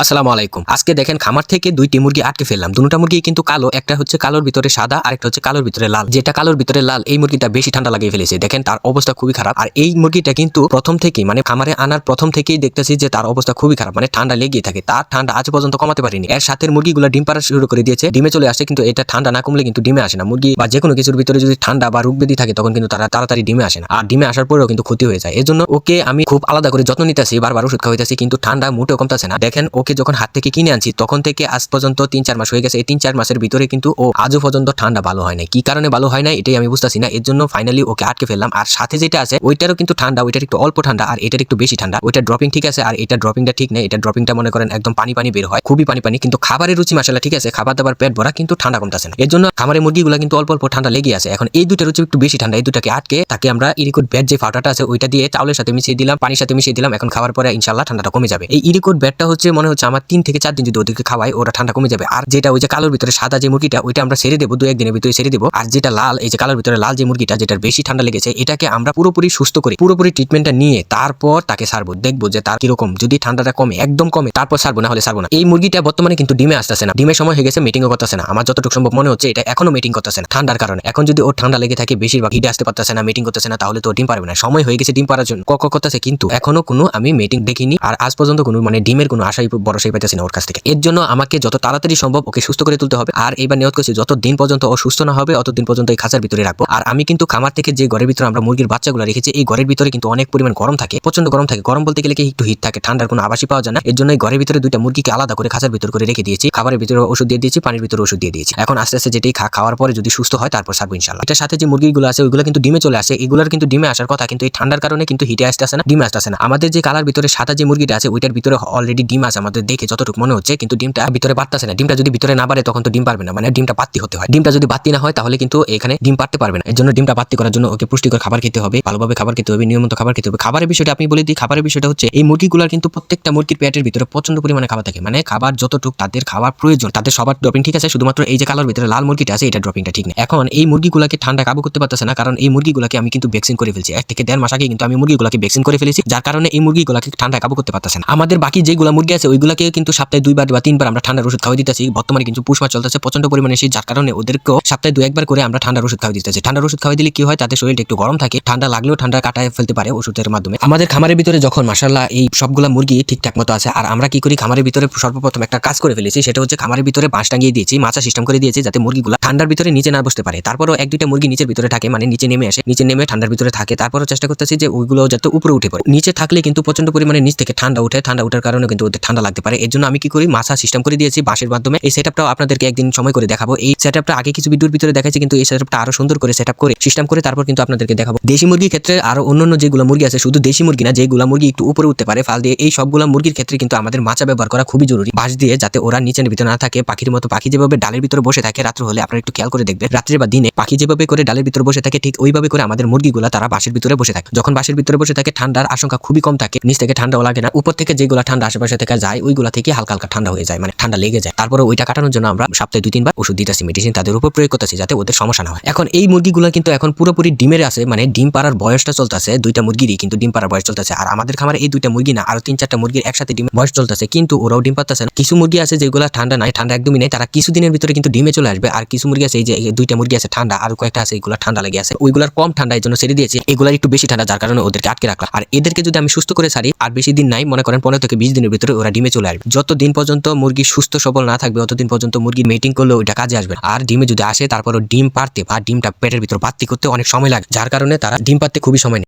আসসালামু আলাইকুম। আজকে দেখেন খামার থেকে দুইটি মুরগি আটকে ফেললাম। দুটো মুরগি কিন্তু কালো, একটা হচ্ছে কালোর ভিতরে সাদা আর একটা হচ্ছে কালোর ভিতরে লাল। যেটা কালোর ভিতরে লাল, এই মুরগিটা বেশি ঠান্ডা লাগিয়ে ফেলেছে। দেখেন, তার অবস্থা খুবই খারাপ। আর এই মুরগিটা কিন্তু প্রথম থেকেই মানে খামারে আনার প্রথম থেকেই দেখতেছি যে তার অবস্থা খুবই খারাপ মানে ঠান্ডা লেগেই থাকে। তার ঠান্ডা আজ পর্যন্ত কমাতে পারিনি। এর সাথে মুরগিগুলো ডিম পাড়া শুরু করে দিয়েছে। ডিমে চলে আসে, কিন্তু এটা ঠান্ডা না কমলে কিন্তু ডিমে আসে না। মুরগি বা যে কোনো কিছুর ভিতরে যদি ঠান্ডা বা রোগ ব্যাধি থাকে, তখন কিন্তু তারা তাড়াতাড়ি ডিমে আসে না। আর ডিমে আসার পরেও কিন্তু ক্ষতি হয়ে যায়। এর জন্য ওকে আমি খুব আলাদা করে যত্ন নিতেছি, বারবার ওষুধ খাওয়াইতেছি, কিন্তু ঠান্ডা মোটেও কমতেছে না। দেখেন ওকে যখন হাত থেকে কিনে আনছি, তখন থেকে আজ পর্যন্ত তিন চার মাস হয়ে গেছে। এই তিন চার মাসের ভিতরে কিন্তু ও আজও পর্যন্ত ঠান্ডা ভালো হয় না কি কারণে ভালো হয় না এটাই আমি বুঝতেছি না। এর জন্য ফাইনালি ওকে আটকে ফেললাম। আর সাথে যেটা আছে, ওইটারও কিন্তু ঠান্ডা, ওইটার একটু অল্প ঠান্ডা, আর এটার একটু বেশি ঠান্ডা। ওইটা ড্রপিং ঠিক আছে, আর এটা ড্রপিংটা ঠিক নেই। এটা ড্রপিংটা মনে করেন একদম পানি পানি বের হয়। খুবই পানি পানি, কিন্তু খাবারের রুচি মাসালা ঠিক আছে, খাবার দাবার, পেট ভরা, কিন্তু ঠান্ডা কমতেছে না। এর জন্য খামারের মুরগিগুলো কিন্তু অল্প অল্প ঠান্ডা লেগে আছে। এখন এই দুটা রুচি একটু বেশি ঠান্ডা, এই দুটাকে আটকে তাকে আমরা ইরিকুট ব্যাট যে ফাটাটা আছে, ওইটা দিয়ে চাউলের সাথে মিশিয়ে দিলাম, পানির সাথে মিশিয়ে দিলাম। এখন খাওয়ার পরে ইনশাল্লাহ ঠান্ডাটা কমে যাবে। এই ইরিকুট ব্যাটটা হচ্ছে মনে হচ্ছে আমার তিন থেকে চার দিন যদি ওদেরকে খাওয়াই ওরা ঠান্ডা কমে যাবে আর যেটা ওই যে কালোর ভিতরে সাদা যে মুরগিটা ওইটা আমরা ছেড়ে দেবো দু একদিনের ভিতরে ছেড়ে দেবো আর যেটা লাল এই যে কালোর ভিতরে লাল যে মুরগিটা যেটার বেশি ঠান্ডা লেগেছে এটাকে আমরা পুরোপুরি সুস্থ করি পুরোপুরি ট্রিটমেন্টটা নিয়ে তারপর তাকে সারবো দেখব যে তার কীরকম যদি ঠান্ডাটা কমে একদম কমে তারপর সারবো না হলে সারবো না এই মুরগিটা বর্তমানে কিন্তু ডিমে আসতেছে না ডিমের সময় হয়ে গেছে মিটিংও করতেছে না আমার যতটুকু সম্ভব মনে হচ্ছে এটা এখনও মিটিং করতেছে না ঠান্ডার কারণে এখন যদি ওর ঠান্ডা লেগে থাকে বেশিরভাগ হিটে আসতে পারতেছে না মিটিং করতেছে না তাহলে তো ডিম পারবে না সময় হয়ে গেছে ডিম পারার জন্য কক করতেছে কিন্তু এখনও কোনো আমি মিটিং দেখিনি আর আজ পর্যন্ত কোনো মানে ডিমের কোনো আশাই ভরসাই পাইতেছি না ওর কাছ থেকে। এর জন্য আমাকে যত তাড়াতাড়ি সম্ভব ওকে সুস্থ করে তুলতে হবে। আর এবার নিয়ত করছি, যত দিন পর্যন্ত ও সুস্থ না হবে, অতদিন পর্যন্ত এই খাঁচার ভিতরে রাখব। আর আমি কিন্তু খামার থেকে যে ঘরের ভিতরে আমরা মুরগির বাচ্চাগুলো রেখেছি, এই ঘরের ভিতরে কিন্তু অনেক পরিমাণ গরম থাকে প্রচণ্ড গরম থাকে। গরম বলতে গেলে কি একটু হিট থাকে, ঠান্ডার কোনো আবাসই পাওয়া যায় না। এর জন্য এই ঘরের ভিতরে দুইটা মুরগিকে আলাদা করে খাঁচার ভিতর করে রেখে দিয়েছি। খাবারের ভিতরে ওষুধ দিয়ে দিয়েছি, পানির ভিতরে ওষুধ দিয়ে দিয়েছি। এখন আস্তে আস্তে যেটাই খা খাওয়ার পরে যদি সুস্থ হয়, তারপর সারবো ইনশাল্লাহ এটার সাথে যে মুরগিগুলো আছে, ওইগুলো কিন্তু ডিমে চলে আসে। এগুলোর কিন্তু ডিমে আসার কথা, কিন্তু এই ঠান্ডার কারণে কিন্তু হিটে আসতে আসে না, ডিমে আসতে আসে না। আমাদের যে কালার ভিতরে সাদা যে মুরগিটা আছে, ওইটার ভিতরে অলরেডি ডিম আছে আমাদের। দেখে যতটুকু মনে হচ্ছে, কিন্তু ডিমটা ভিতরে বাড়তেছে না। ডিমটা যদি ভিতরে না বাড়ে, তখন তো ডিম পারবে না। মানে ডিমটা বাত্তি হতে হয়। ডিমটা যদি বাত্তি না হয়, তাহলে কিন্তু এখানে ডিম পারতে পারবে না। এর জন্য ডিমটা বাত্তি করার জন্য ওকে পুষ্টিকর খাবার খেতে হবে, ভালোভাবে খাবার খেতে হবে, নিয়মিত খাবার খেতে হবে। খাবারের বিষয়টা আপনি বলে দিই, খাবারের বিষয়টা হচ্ছে, এই মুরগিগুলোর কিন্তু প্রত্যেকটা মুরগির পেটের ভিতরে প্রচণ্ড পরিমাণে খাবার থাকে। মানে খাবার যতটুকু তাদের খাবার প্রয়োজন, তাদের সবার ড্রপিং ঠিক আছে? শুধুমাত্র এই যে কালার ভিতরে লাল মুরগিটা আছে, এটা ড্রপিংটা ঠিক না এখন এই মুরগিগুলোকে ঠান্ডা কাবু করতে পারতেছে না, কারণ এই মুরগিগুলোকে আমি কিন্তু ভ্যাকসিন করে ফেলছি। এক থেকে দেড় মাস আগে কিন্তু আমি মুরগিগুলোকে ভ্যাকসিন করে ফেলেছি, যার কারণে এই মুরগিগুলোকে ঠান্ডা কাবু করতে পারতেছে না। আমাদের বাকি যেগুলো মুরগি আছে ওইগুলোকে কিন্তু সপ্তাহে দুইবার বা তিনবার আমরা ঠান্ডার ওষুধ খাওয়াই দিতেছি। বর্তমানে কিন্তু পুষ মাস চলতেছে প্রচণ্ড পরিমাণে শীত, যার কারণে ওদেরকেও সপ্তাহে দু একবার করে আমরা ঠান্ডার ওষুধ খাওয়াই দিতেছি। ঠান্ডার ওষুধ খাওয়াই দিলে কি হয়? তাদের শরীরটা একটু গরম থাকে, ঠান্ডা লাগলেও ঠান্ডা কাটায় ফেলতে পারে ওষুধের মাধ্যমে। আমাদের খামারের ভিতরে যখন মাসাল্লাহ এই সবগুলা মুরগি ঠিকঠাক মতো আছে, আর আমরা কি করি? খামারের ভিতরে সর্বপ্রথম একটা কাজ করে ফেলেছি, সেটা হচ্ছে খামারের ভিতরে বাঁশ টাঙিয়ে দিয়েছি মাছা সিস্টেম করে দিয়েছি যাতে মুরগিগুলো ঠান্ডার ভিতরে নিচে না বসতে পারে। তারপরও এক দুইটা মুরগি নিচের ভিতরে থাকে মানে নিচে নেমে আসে, নিচে নেমে ঠান্ডার ভিতরে থাকে। তারপরও চেষ্টা করতেছি যে ওইগুলো যাতে উপরে উঠে পড়ে। নিচে থাকলে কিন্তু প্রচণ্ড পরিমাণে নিচ থেকে ঠান্ডা উঠে, ঠান্ডা উঠার কারণে কিন্তু ওদের ঠান্ডা লাগতে পারে। এর জন্য আমি কি করি? মাছা সিস্টেম করে দিয়েছি বাঁশের মাধ্যমে। এই সেটআপটাও আপনাদেরকে একদিন সময় করে দেখাবো। এই সেটআপটা আগে কিছু ভিডিওর ভিতরে দেখাচ্ছি কিন্তু এই সেটআপটা আরও সুন্দর করে সেটআপ করে সিস্টেম করে তারপর কিন্তু আপনাদেরকে দেখাবো। দেশি মুরগির ক্ষেত্রে আরও অন্যান্য যেগুলো মুরগি আছে, শুধু দেশি মুরগি না যেগুলো মুরগি একটু উপরে উঠতে পারে, ফাল দিয়ে এই সবগুলো মুরগির ক্ষেত্রে কিন্তু আমাদের মাছা ব্যবহার করা খুবই জরুরি। বাঁশ দিয়ে যাতে ওরা নিচের ভিতরে না থাকে, পাখির মতো পাখি যেভাবে ডালের ভিতরে বসে থাকে, রাত্র হলে আপনারা একটু খেয়াল করে দেখবেন, রাত্রে বা দিনে পাখি যেভাবে করে ডালের ভিতরে বসে থাকে, ঠিক ওইভাবে করে আমাদের মুরগিগুলো তারা বাঁশের ভিতরে বসে থাকে। যখন বাঁশের ভিতরে বসে থাকে, ঠান্ডার আশঙ্কা খুবই কম থাকে, নিচ থেকে ঠান্ডাও লাগে না, উপর থেকে যেগুলো ঠান্ডা আশেপাশে থেকে যায় ওইগুলা থেকে হালকা হালকা ঠান্ডা হয়ে যায় মানে ঠান্ডা লেগে যায়। তারপরে ওইটা কাটানোর জন্য আমরা সপ্তাহে দুই, তিনবার ওষুধ দিতেছি মেডিসিন তাদের উপর প্রয়োগ করতেছি যাতে ওদের সমস্যা না হয়। এখন এই মুরগিগুলো কিন্তু এখন পুরোপুরি ডিমের আছে মানে ডিম পাড়ার বয়সটা চলতেছে দুইটা মুরগিরই, কিন্তু ডিম পাড়ার বয়স চলতেছে। আর আমাদের খামারে এই দুইটা মুরগি না, আরও তিন, চারটা মুরগির একসাথে ডিম বয়স চলতেছে, কিন্তু ওরাও ডিম পারতেছে না। কিছু মুরগি আছে যেগুলো ঠান্ডা নাই, ঠান্ডা একদমই নেই, তারা কিছুদিনের ভিতরে কিন্তু ডিমে চলে আসবে। আর কিছু মুরগি আছে এই যে দুইটা মুরগি আছে ঠান্ডা, আর কয়েকটা আছে এগুলো ঠান্ডা লেগে আছে। ওইগুলোর কম ঠান্ডা এই জন্য ছেড়ে দিয়েছে এগুলোর একটু বেশি ঠান্ডা, যার কারণে ওদেরকে আটকে রাখলাম। আর এদেরকে যদি আমি সুস্থ করে সারি আর বেশি দিন নাই, মনে করেন পনেরো থেকে বিশ দিনের ভিতরে ওরা ডিমে চলে আসবে। যত দিন পর্যন্ত মুরগি সুস্থ, সবল না থাকবে ততদিন পর্যন্ত মুরগি মেটিং করলে ওইটা কাজে আসবে। আর ডিমে যদি আসে, তারপরও ডিম পারতে বা ডিমটা পেটের ভিতর বাত্তি করতে অনেক সময় লাগে। যার কারণে তারা ডিম পারতে খুবই সময়